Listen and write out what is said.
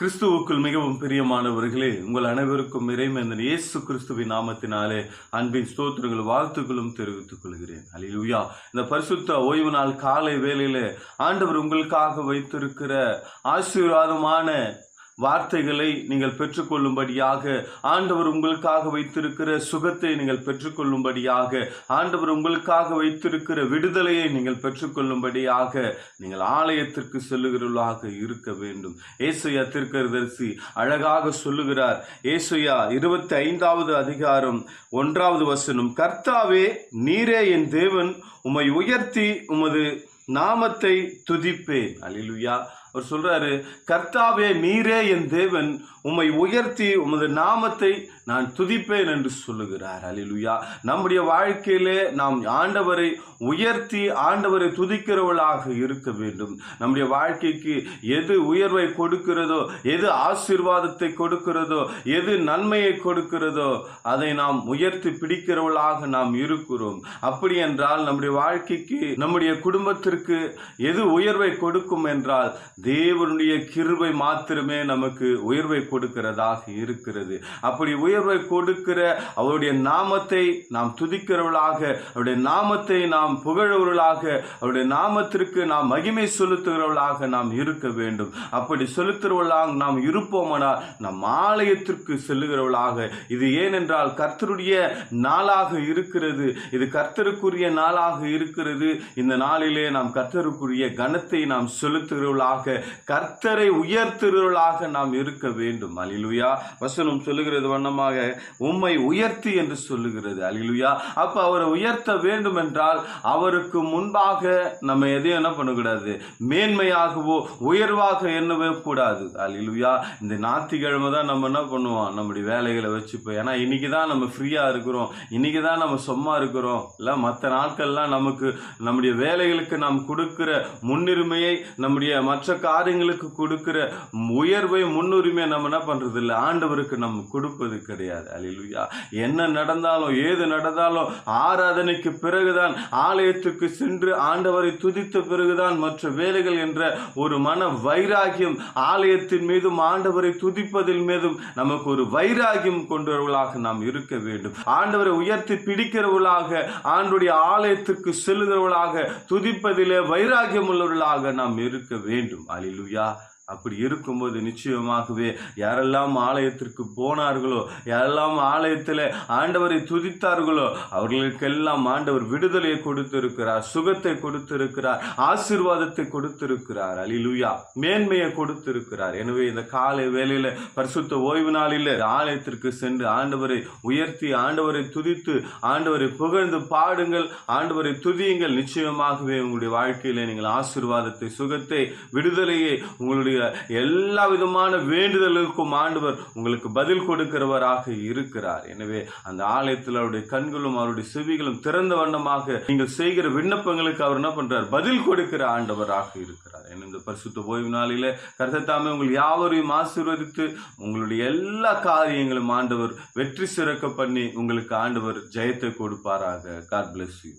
கிறிஸ்துவுக்குள் மிகவும் பிரியமானவர்களே உங்கள் அனைவருக்கும் இறைமேந்தன் இயேசு கிறிஸ்துவின் நாமத்தினாலே அன்பின் ஸ்தோத்திரங்கள் வாழ்த்துக்களும் தெரிவித்துக் கொள்கிறேன். அல்லேலூயா இந்த பரிசுத்த ஓய்வு நாள் காலை வேலையில் ஆண்டவர் உங்களுக்காக வைத்திருக்கிற ஆசீர்வாதமான வார்த்தைகளை நீங்கள் பெற்றுக்கொள்ளும்படியாக ஆண்டவர் உங்களுக்காக வைத்திருக்கிற சுகத்தை நீங்கள் பெற்றுக்கொள்ளும்படியாக ஆண்டவர் உங்களுக்காக வைத்திருக்கிற விடுதலையை நீங்கள் பெற்றுக்கொள்ளும்படியாக நீங்கள் ஆலயத்திற்கு செல்லுகிறவர்களாக இருக்க வேண்டும். ஏசையா திருக்கதரிசி அழகாக சொல்லுகிறார். ஏசையா இருபத்தி ஐந்தாவது அதிகாரம் ஒன்றாவது வசனம் கர்த்தாவே நீரே என் தேவன் உம்மை உயர்த்தி உமது நாமத்தை துதிப்பேன். அல்லேலூயா. அவர் சொல்றாரு கர்த்தாவே நீரே என் தேவன். உம்மை உயர்த்தி உமது நாமத்தை நான் துதிப்பேன் என்று சொல்லுகிறார். அலிலுயா நம்முடைய வாழ்க்கையிலே நாம் ஆண்டவரை உயர்த்தி ஆண்டவரை துதிக்கிறவளாக இருக்க வேண்டும். நம்முடைய வாழ்க்கைக்கு எது உயர்வை கொடுக்கிறதோ எது ஆசீர்வாதத்தை கொடுக்கிறதோ எது நன்மையை கொடுக்கிறதோ அதை நாம் உயர்த்தி பிடிக்கிறவளாக நாம் இருக்கிறோம். அப்படி என்றால் நம்முடைய வாழ்க்கைக்கு நம்முடைய குடும்பத்திற்கு எது உயர்வை கொடுக்கும் என்றால் தேவனுடைய கிருபை மாத்திரமே நமக்கு உயர்வை கொடுக்கிறதாக இருக்கிறது. அப்படி உயர்வை கொடுக்கிற அவருடைய நாமத்தை நாம் துதிக்கிறவர்களாக அவருடைய நாமத்தை நாம் புகழவர்களாக அவருடைய நாமத்திற்கு நாம் மகிமை செலுத்துகிறவர்களாக நாம் இருக்க வேண்டும். அப்படி செலுத்துகிறவர்களாக நாம் இருப்போமானால் நம் ஆலயத்திற்கு செல்லுகிறவர்களாக. இது ஏனென்றால் கர்த்தருடைய நாளாக இருக்கிறது. இது கர்த்தருக்குரிய நாளாக இருக்கிறது. இந்த நாளிலே நாம் கர்த்தருக்குரிய கனத்தை நாம் செலுத்துகிறவர்களாக கர்த்தரை உயர்த்திருளாக நாம் இருக்க வேண்டும். அலிலுயா வசனம் சொல்லுகிறது வண்ணமாக உம்மை உயர்த்தி என்று சொல்லுகிறது. அலிலுயா அப்ப அவரை உயர்த்த வேண்டும் என்றால் அவருக்கு முன்பாக நம்ம எதையும் என்ன பண்ணக்கூடாது? மேன்மையாகவோ உயர்வாக எண்ணவே கூடாது. அலிலுயா இந்த ஞாயிற்றுக்கிழமை தான் நம்ம என்ன பண்ணுவோம்? நம்முடைய வேலைகளை வச்சுப்போம் ஏன்னா இன்னைக்கு தான் நம்ம ஃப்ரீயா இருக்கிறோம். இன்னைக்கு தான் நம்ம சும்மா இருக்கிறோம். இல்லை மற்ற நாட்கள்லாம் நமக்கு நம்முடைய வேலைகளுக்கு நாம் கொடுக்கிற முன்னுரிமையை நம்முடைய மற்ற காரியங்களுக்கு கொடுக்கிற உயர்வை முன்னுரிமை நம்ம என்ன பண்றது இல்லை ஆண்டவருக்கு நம்ம கொடுப்பது கிடையாது. அல்லேலூயா என்ன நடந்தாலும் ஏது நடந்தாலும் ஆராதனைக்கு பிறகுதான் ஆலயத்துக்கு சென்று ஆண்டவரை துதித்த பிறகுதான் மற்ற வேலைகள் என்ற ஒரு மன வைராகியம் ஆலயத்தின் மீதும் ஆண்டவரை துதிப்பதில் மீதும் நமக்கு ஒரு வைராகியம் கொண்டவர்களாக நாம் இருக்க வேண்டும். ஆண்டவரை உயர்த்தி பிடிக்கிறவர்களாக ஆண்டுடைய ஆலயத்திற்கு செல்லுகிறவர்களாக துதிப்பதிலே வைராகியம் உள்ளவர்களாக நாம் இருக்க வேண்டும். Halleluja. அப்படி இருக்கும்போது நிச்சயமாகவே யாரெல்லாம் ஆலயத்திற்கு போனார்களோ யாரெல்லாம் ஆலயத்தில் ஆண்டவரை துதித்தார்களோ அவர்களுக்கெல்லாம் ஆண்டவர் விடுதலையை கொடுத்திருக்கிறார் சுகத்தை கொடுத்திருக்கிறார் ஆசீர்வாதத்தை கொடுத்திருக்கிறார். அலிலுயா. மேன்மையை கொடுத்திருக்கிறார். எனவே இந்த காலை வேலையில் பரிசுத்த ஓய்வு நாளில் ஆலயத்திற்கு சென்று ஆண்டவரை உயர்த்தி ஆண்டவரை துதித்து ஆண்டவரை புகழ்ந்து பாடுங்கள் ஆண்டவரை துதியுங்கள். நிச்சயமாகவே உங்களுடைய வாழ்க்கையில் நீங்கள் ஆசீர்வாதத்தை சுகத்தை விடுதலையை உங்களுடைய எல்லா விதமான வேண்டுதலுக்கும் ஆண்டவர் உங்களுக்கு பதில் கொடுக்கிறவராக இருக்கிறார். எனவே அந்த ஆலயத்தில் அவருடைய கண்களும் அவருடைய செவிகளும் திறந்த வண்ணமாக நீங்கள் செய்கிற விண்ணப்பங்களுக்கு அவர் என்ன பண்றார்? பதில் கொடுக்கிற ஆண்டவராக இருக்கிறார். என்ன இந்த பரிசுத்த ஓய்வு நாளில கருத்தாமே உங்கள் யாவரையும் ஆசீர்வதித்து உங்களுடைய எல்லா காரியங்களும் ஆண்டவர் வெற்றி சிறக்க பண்ணி உங்களுக்கு ஆண்டவர் ஜெயத்தை கொடுப்பாராக. God bless you